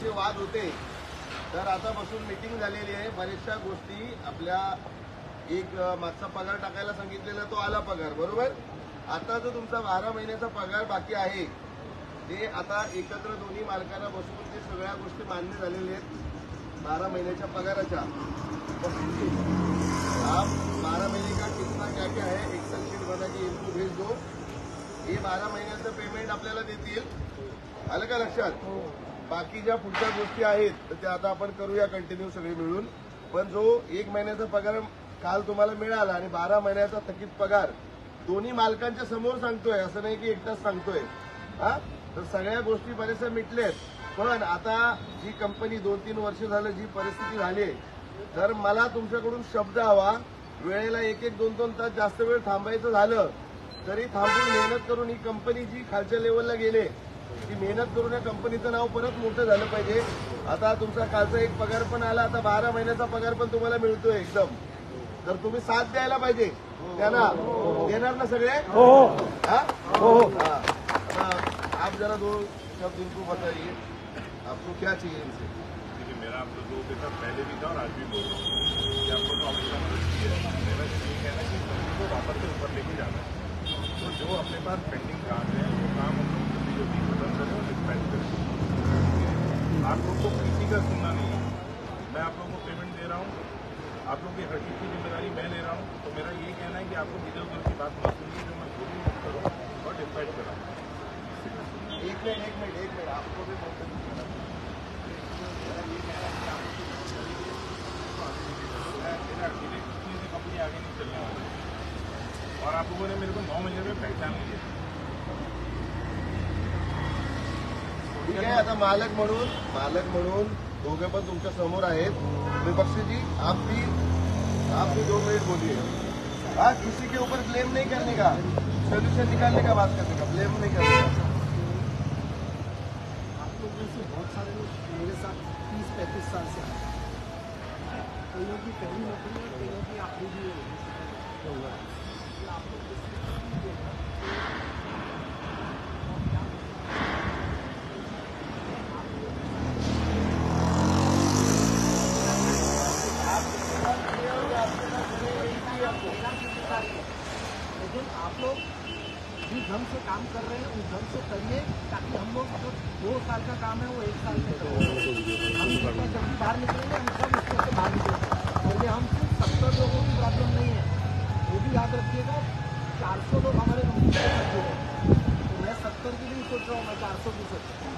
त्यांचे वाद होते तर आता बसून मिटिंग झालेली आहे. बऱ्याचशा गोष्टी आपल्या एक मागचा पगार टाकायला सांगितलेला तो आला पगार बरोबर? आता जो तुमचा बारा महिन्याचा पगार बाकी आहे ते आता एकत्र दोन्ही मालकांना बसून ते सगळ्या गोष्टी मान्य झालेल्या आहेत बारा महिन्याच्या पगाराच्या. बारा महिने का कितना क्या क्या है एक्सेल शीट बना के इनको भेज दो. हे बारा महिन्याचं पेमेंट आपल्याला देतील. आलं का लक्षात? हो. बाकी ज्या पुढच्या गोष्टी आहेत तर त्या आता आपण करूया कंटिन्यू सगळे मिळून. पण जो एक महिन्याचा पगार काल तुम्हाला मिळाला आणि बारा महिन्याचा थकीत पगार दोन्ही मालकांच्या समोर सांगतोय. असं नाही की एकटाच सांगतोय. हा? तर सगळ्या गोष्टी बऱ्याचशा मिटल्यात पण आता जी कंपनी दोन तीन वर्ष झालं जी परिस्थिती झाली आहे, तर मला तुमच्याकडून शब्द हवा वेळेला एक एक दोन दोन तास जास्त वेळ थांबायचं झालं तरी थांबून मेहनत करून ही कंपनी जी खालच्या लेवलला गेले ती मेहनत करून या कंपनीचं नाव परत मोठं झालं पाहिजे. आता तुमचा कालचा एक पगार पण आला आता बारा महिन्याचा पगार पण तुम्हाला मिळतोय एकदम. तर तुम्ही साथ द्यायला पाहिजे. त्यांना देणार ना सगळे? हो हाँ? हाँ। हाँ, आप जरा दो शब्द इनको बताइए. आपको क्या चाहिए इनसे? देखिए मेरा आप लोगों के साथ पहले भी था और आज भी बोल रहा हूँ। कि आप लोग ऑफिस का मदद की है। मेरा ये कहना है कि कंपनी को वापस से ऊपर लेके जाना है। तो जो अपने पास पेंडिंग का सुनना नहीं है। मैं आप लोगों को पेमेंट दे रहा हूँ। आप लोगों की हर चीज़ की ज़िम्मेदारी मैं ले रहा हूँ। तो मेरा ये कहना है कि आप लोग इधर उधर की बात मत सुनिए, जो मैं बोलूँ वो करो और डिस्पैच कराऊँ एक मिनट एक मिनट एक मिनट, आपको भी से कंपनी आगे नहीं चलने वाली। और आप लोगों ने मेरे को नौ महीने में पहचान लिया ठीक आहे, आता मालक म्हणून मालक म्हणून दोघे पण तुमच्या समोर आहेत. विपक्षी जी आप भी आप भी दो मिनट बोलिए हाँ किसी के ऊपर ब्लेम नहीं करने का? सोल्यूशन निकालने का बात करने का? ब्लेम नहीं करने का? लोग बहुत सारे लोग मेरे साथ तीस, पैंतीस साल से आए हैं। कईयों की पहली नौकरी है कईयों की आखिरी भी है। आप लोग जिस ढंग से काम कर रहे हैं, उस ढंग से करिए, ताकि हम लोग जो दो साल का काम है, वो एक साल में करें। हम जितना जल्दी बाहर निकलेंगे, हम सब उसमें से बाहर निकलेंगे। और ये हम सिर्फ़ सत्तर लोगों की प्रॉब्लम नहीं है। वो भी याद रखिएगा, चार सौ लोग हमारे कंपनी के साथ जुड़े हैं। तो मैं सत्तर की नहीं सोच रहा हूँ, मैं चार सौ की सोच रहा हूँ।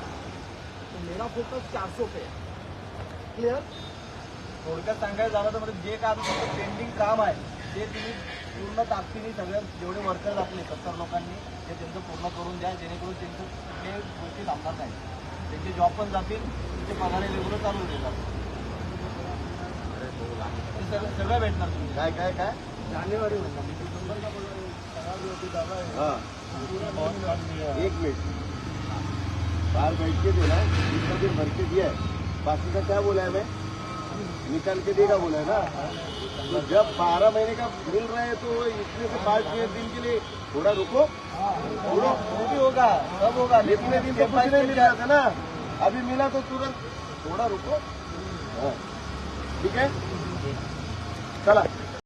तो मेरा फोकस चार सौ पे है। क्लियर थोडक्यात सांगायचं झालं तर म्हणजे जे आता पेंडिंग काम आहे, ते तुम्ही पूर्ण ताकदीने सगळ्या जेवढे वर्कर्स आपले सत्तर लोकांनी ते त्यांचं पूर्ण करून द्या जेणेकरून त्यांचं कुठल्याही गोष्टी थांबणार नाही त्यांचे जॉब पण जातील त्यांचे पगार रेग्युलर चालू होतील ते सगळं सगळं भेटणार तुम्ही काय काय काय? जानेवारी हाँ. एक मिनट. बाहर बैठ के देना जितना दिन भर के दिया है बाकी का क्या बोला है मैं निकाल के देगा बोला है ना? तो जब बारह महीने का मिल रहा है तो इतने से पाँच छह दिन के लिए थोड़ा रुको। वो वो भी होगा सब होगा इतने दिन तो कुछ नहीं मिल रहा था ना। अभी मिला तो तुरंत थोड़ा रुको। हाँ। ठीक है? चला।